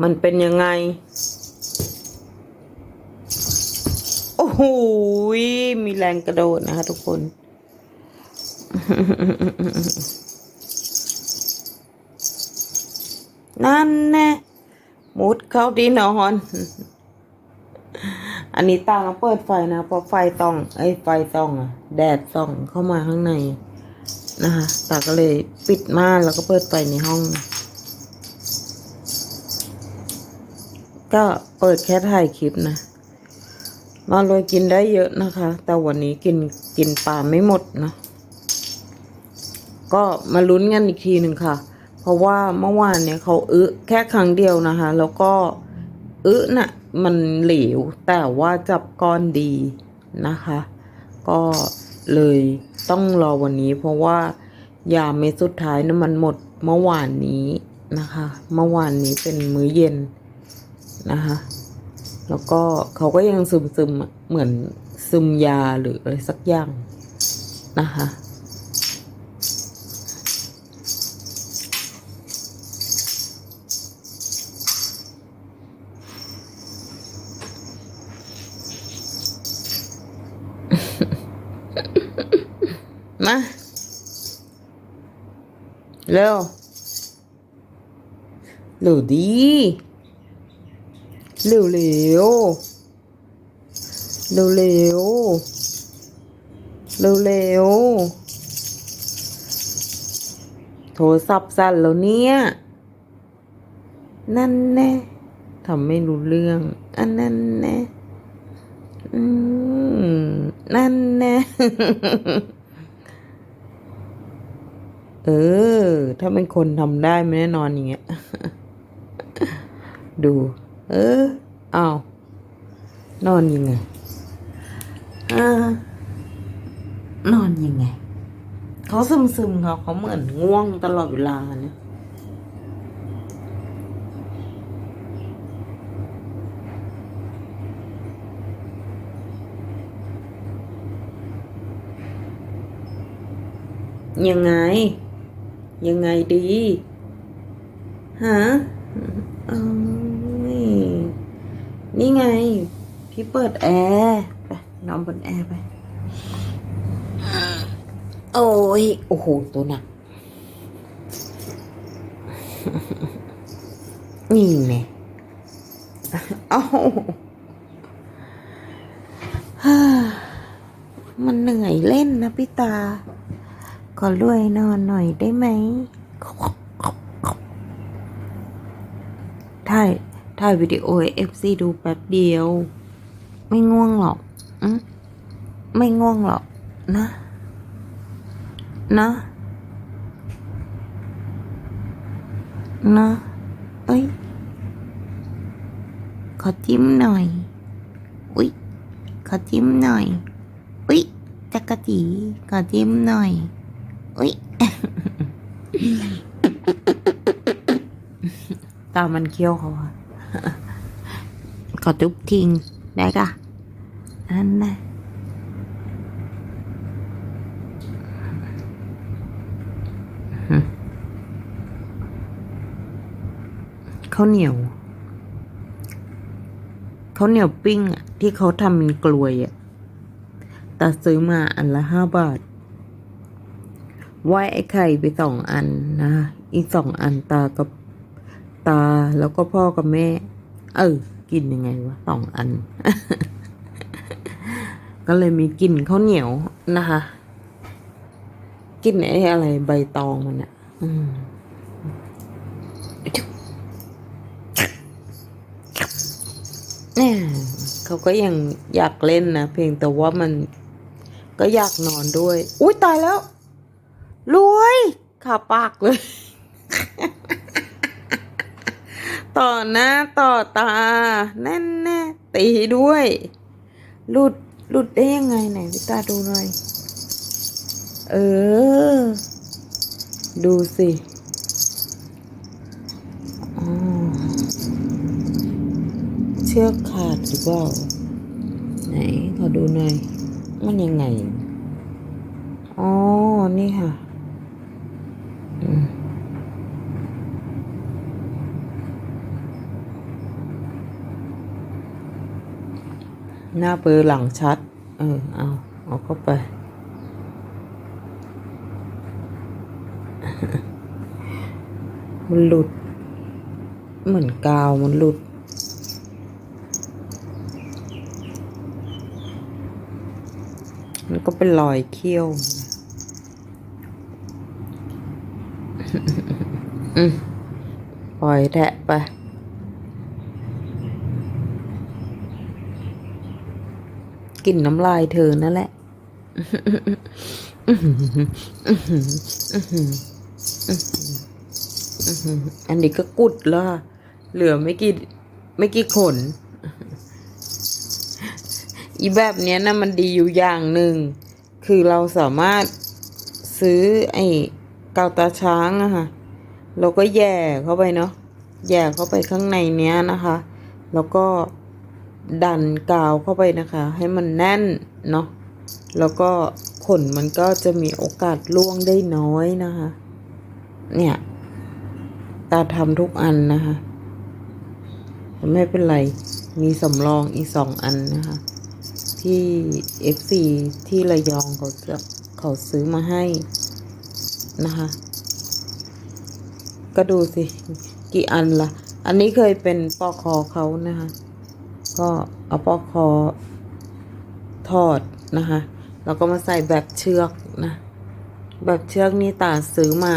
มันเป็นยังไง โอ้โหมีแรงกระโดดนะคะทุกคน นั่นแน่มุดเข้าที่นอน อันนี้ตามาเปิดไฟนะเพราะไฟส่องไอ้ไฟส่องอะแดดส่องเข้ามาข้างในนะคะตาก็เลยปิดม่านแล้วก็เปิดไฟในห้อง ก็เปิดแค่ถ่ายคลิปนะมาโรยกินได้เยอะนะคะ แต่วันนี้กินกินปลาไม่หมดเนะก็มาลุ้นกันอีกทีหนึ่งค่ะ เพราะว่าเมื่อวานเนี่ยเขาอึแค่ครั้งเดียวนะคะ แล้วก็อึน่ะมันเหลว แต่ว่าจับก้อนดีนะคะ ก็เลยต้องรอวันนี้ เพราะว่ายาเม็ดสุดท้ายนะมันหมดเมื่อวานนี้นะคะ เมื่อวานนี้เป็นมื้อเย็น นะคะ แล้วก็เขาก็ยังซึมซึมเหมือนซึมยาหรืออะไรสักอย่างนะคะมาเร็วเร็วดี เร็วเร็วเร็วเร็วเร็วเร็วโทรศัพท์สั่นแล้วเนี่ย นั่นแน่ทำไม่รู้เรื่อง อันนั้นแน่อืม นั่นแน่เออ ถ้าเป็นคนทำได้ไม่แน่นอนอย่างเงี้ย ดู เออเอานอนยังไงอ่านอนยังไง เขาซึมซึมๆเขาเขาเหมือนง่วงตลอดเวลาเนี่ยยังไง ยังไงดี ฮะ เอ้ย นี่ไง พี่เปิดแอร์ไปนอนบนแอร์ไปโอ้ยโอ้โหตัวหนักนี่ไงเอ้าฮ่ามันเหนื่อยเล่นนะพี่ตา ขอรวยนอนหน่อยได้ไหม ถ่าย ถ่ายวิดีโอเอฟซีดูแป๊บเดียว ไม่ง่วงหรอกอไม่ง่วงหรอกนะ นะนะเอ้ย ขอจิ้มหน่อย อุ๊ยขอจิ้มหน่อย อุ๊ยจักรจีขอจิ้มหน่อย อุ๊ยตามันเคี้ยวเขาอะ ขอทุบทิ้งได้กะนั่นแหละข้าวเหนียวข้าวเหนียวปิ้งอะที่เขาทำเป็นกลวยอะแต่ซื้อมาอันละห้าบาทไหว้ไอ้ไข่ไปสองอันนะ อีกสองอันตากับ ตาแล้วก็พ่อกับแม่ เออ กินยังไงวะสองอัน ก็เลยมีกลิ่นข้าวเหนียวนะคะกลิ่นไอ้อะไรใบตองมันอะอืมเนี่ยเขาก็ยังอยากเล่นนะเพียงแต่ว่ามันก็อยากนอนด้วย อุ้ยตายแล้ว รวยขาปากเลย ต่อหน้าต่อตา แน่แน่ตีด้วย หลุดหลุดได้ยังไงไหนพี่ตาดูหน่อย เออ ดูสิเชือกขาดหรือเปล่า ไหนขอดูหน่อย มันยังไง อ๋อ นี่ค่ะ หน้าเบอร์หลังชัด เออ เอาเอาเข้าไป มันหลุด เหมือนกาวมันหลุด มันก็เป็นรอยเขี้ยว อืมปล่อยแทะไป กลิ่นน้ำลายเธอนั่นแหละอันนี้ก็กุดแล้วค่ะเหลือไม่กี่ไม่กี่ขน อีแบบเนี้ยนะมันดีอยู่อย่างหนึ่ง คือเราสามารถซื้อไอ้กาวตาช้างอะค่ะเราก็แย่เข้าไปเนาะแย่เข้าไปข้างในเนี้ยนะคะ แล้วก็ ดันกาวเข้าไปนะคะ ให้มันแน่นเนาะแล้วก็ขนมันก็จะมีโอกาสล่วงได้น้อยนะคะ เนี่ยตาทำทุกอันนะคะไม่เป็นไร มีสำรองอีกสองอันนะคะ ที่ FC ที่ระยองเขาจะเขาซื้อมาให้นะคะ ก็ดูสิ กี่อันละ่ะ อันนี้เคยเป็นปอคอเขานะคะ ก็เอาปอกคอทอดนะคะ แล้วก็มาใส่แบบเชือกนะ แบบเชือกนี่ตาซื้อมา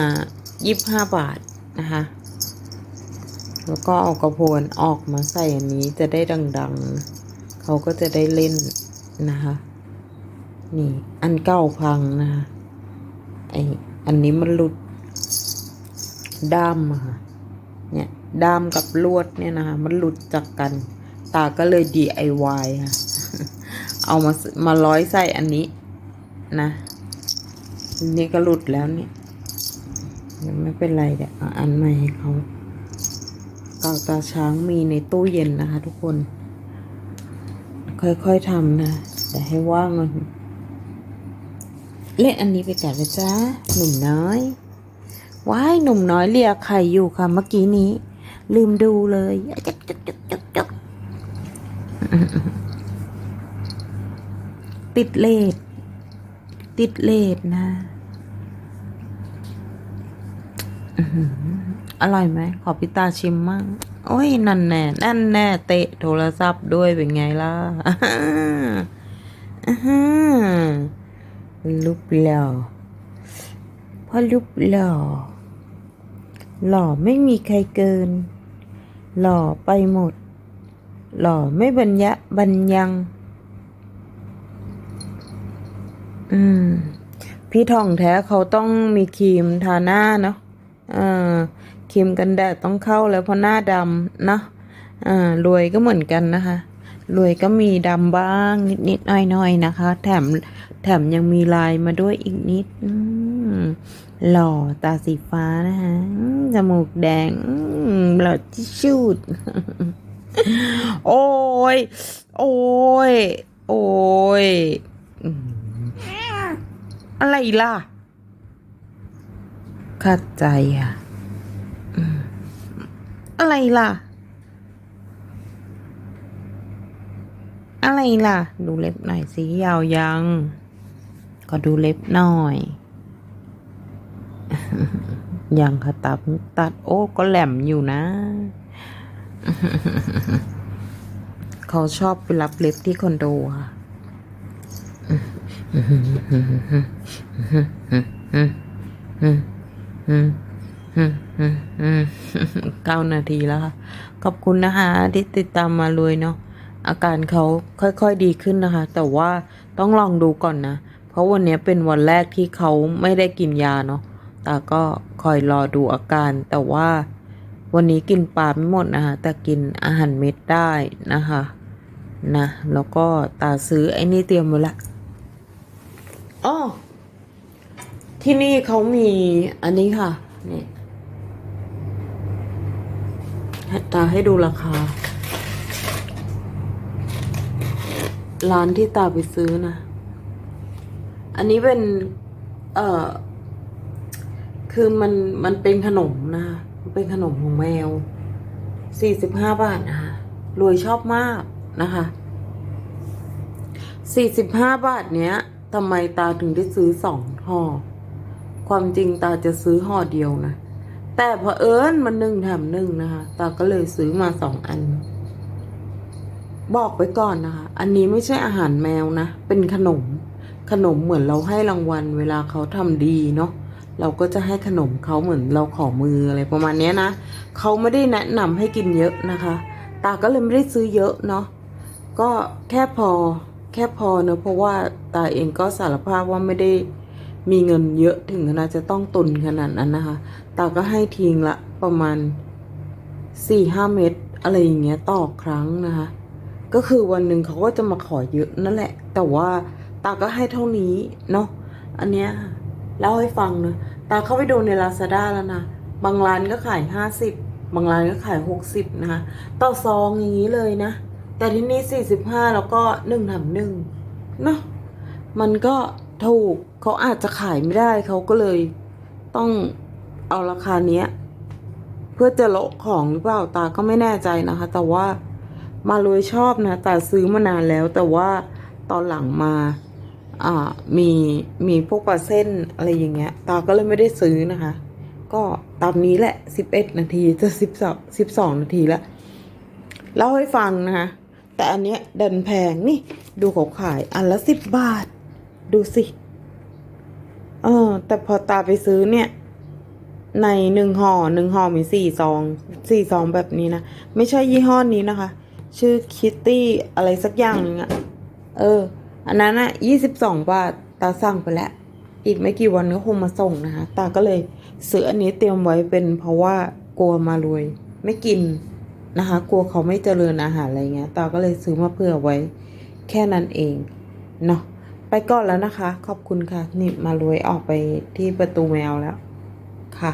ยี่ห้าบาทนะคะ แล้วก็เอากระโพนออกมาใส่อันนี้จะได้ดังๆ เขาก็จะได้เล่นนะคะ นี่อันเก่าพังนะคะไออันนี้มันหลุดด้ามอะค่ะเนี่ยด้ามกับลวดเนี่ยนะคะมันหลุดจากกัน ตาก็เลย DIY ค่ะ เอามามาร้อยใส่อันนี้นะนี่ก็หลุดแล้วเนี่ยยังไม่เป็นไรเดี๋ยวเอาอันใหม่ให้เขาเกาตาช้างมีในตู้เย็นนะคะ ทุกคน ค่อยๆทำนะแต่ให้ว่างมันเล่นอันนี้ไปก่อนนะจ๊ะหนุ่มน้อย ว้ายหนุ่มน้อยเลียไข่อยู่ค่ะเมื่อกี้นี้ ลืมดูเลยจ๊กจ๊กจ๊กจ๊กจ๊ก ติดเลดติดเลดนะอร่อยไหม ขอพิตาชิมมั่งโอ้ย นั่นแน่ นั่นแน่ เตะโทรศัพท์ด้วยเป็นไงล่ะอ่าฮะอ่าฮะลุบหล่อพ่อลุบหล่อ หล่อไม่มีใครเกิน หล่อไปหมด หล่อไม่บรรยะบรรยัง อืม พี่ทองแท้เขาต้องมีครีมทาหน้าเนาะเออครีมกันแดดต้องเข้าแล้วเพราะหน้าดำเนาะอ่ารวยก็เหมือนกันนะคะรวยก็มีดำบ้างนิดๆหน่อยๆนะคะ แถมแถมยังมีลายมาด้วยอีกนิดอืมหล่อตาสีฟ้านะคะจมูกแดงหล่อที่ชุด โอ้ย โอ้ย โอ้ย อะไรล่ะขัดใจอะอืมอะไรล่ะ อะไรล่ะ ดูเล็บหน่อยสิยาวยัง ก็ดูเล็บหน่อย ยังค่ะตัดตัดโอ้ก็แหลมอยู่นะ เขาชอบไปรับเล็บที่คอนโดค่ะเก้านาทีแล้วค่ะ ขอบคุณนะคะ ที่ติดตามมาเลยเนาะอาการเขาค่อยๆดีขึ้นนะคะ แต่ว่าต้องลองดูก่อนนะ เพราะวันนี้เป็นวันแรกที่เขาไม่ได้กินยาเนาะแตาก็คอยรอดูอาการแต่ว่า วันนี้กินปลาไม่หมดนะคะ แต่กินอาหารเม็ดได้นะคะนะแล้วก็ตาซื้อไอ้นี่เตรียมไว้ละอ๋อที่นี่เขามีอันนี้ค่ะนี่ตาให้ดูราคา ร้านที่ตาไปซื้อนะ อันนี้เป็น เอ่อ คือมันมันเป็นขนมนะมัน เป็นขนมของแมวสี่สิบาทนะคะรวยชอบมากนะคะสี่สิบาทเนี้ยทำไมตาถึงได้ซื้อสองห่อ ความจริงตาจะซื้อห่อเดียวนะ แต่พอเอิญมันหนึ่งแถมหนึ่งนะคะ ตาก็เลยซื้อมาสองอัน บอกไปก่อนนะคะ อันนี้ไม่ใช่อาหารแมวนะ เป็นขนม ขนมเหมือนเราให้รางวัลเวลาเขาทำดีเนาะ เราก็จะให้ขนมเขาเหมือนเราขอมืออะไรประมาณนี้นะเขาไม่ได้แนะนำให้กินเยอะนะคะ ตาก็เลยไม่ได้ซื้อเยอะเนาะก็แค่พอแค่พอเนอะเพราะว่าตาเองก็สารภาพว่าไม่ได้มีเงินเยอะถึงขนาดจะต้องตุนขนาดนั้นนะคะ ตาก็ให้ทิ้งละประมาณสี่ห้าเม็ดอะไรอย่างเงี้ยต่อครั้งนะคะ ก็คือวันหนึ่งเขาก็จะมาขอเยอะนั่นแหละ แต่ว่าตาก็ให้เท่านี้เนาะอันเนี้ย เล่าให้ฟังนะตาเข้าไปดูในลาซาด้าแล้วนะ บางร้านก็ขายห้าสิบบางร้านก็ขายหกสิบนะคะ ต่อซองอย่างนี้เลยนะ แต่ที่นี่สี่สิบห้าแล้วก็หนึ่งแถมหนึ่งเนาะมันก็ถูกเขาอาจจะขายไม่ได้เขาก็เลย ต้องเอาราคาเนี้ย เพื่อจะโละของหรือเปล่าตาก็ไม่แน่ใจนะคะ แต่ว่ามารวยชอบนะแต่ซื้อมานานแล้วแต่ว่าตอนหลังมา มีมีพวกปลาเส้นอะไรอย่างเงี้ย ตาก็เลยไม่ได้ซื้อนะคะ ก็ตามนี้แหละสิบเอ็ดนาทีจะสิบสองสิบสองนาทีและเล่าให้ฟังนะคะ แต่อันเนี้ยดันแพงนี่ ดูเขาขายอันละสิบบาท ดูสิเออแต่พอตาไปซื้อเนี่ย ในหนึ่งห่อหนึ่งห่อมีสี่ซองสี่ซองแบบนี้นะ ไม่ใช่ยี่ห้อนี้นะคะ ชื่อคิตตี้อะไรสักอย่างนึงอะเออ อันนั้นอะยี่สิบสองบาทตาสั่งไปแล้ว อีกไม่กี่วันก็คงมาส่งนะคะ ตาก็เลยซื้ออันนี้เตรียมไว้เป็นเพราะว่ากลัวมารวย ไม่กินนะคะ กลัวเขาไม่เจริญอาหารอะไรเงี้ย ตาก็เลยซื้อมาเผื่อไว้ แค่นั้นเองเนาะไปก่อนแล้วนะคะ ขอบคุณค่ะ นี่มารวยออกไปที่ประตูแมวแล้วค่ะ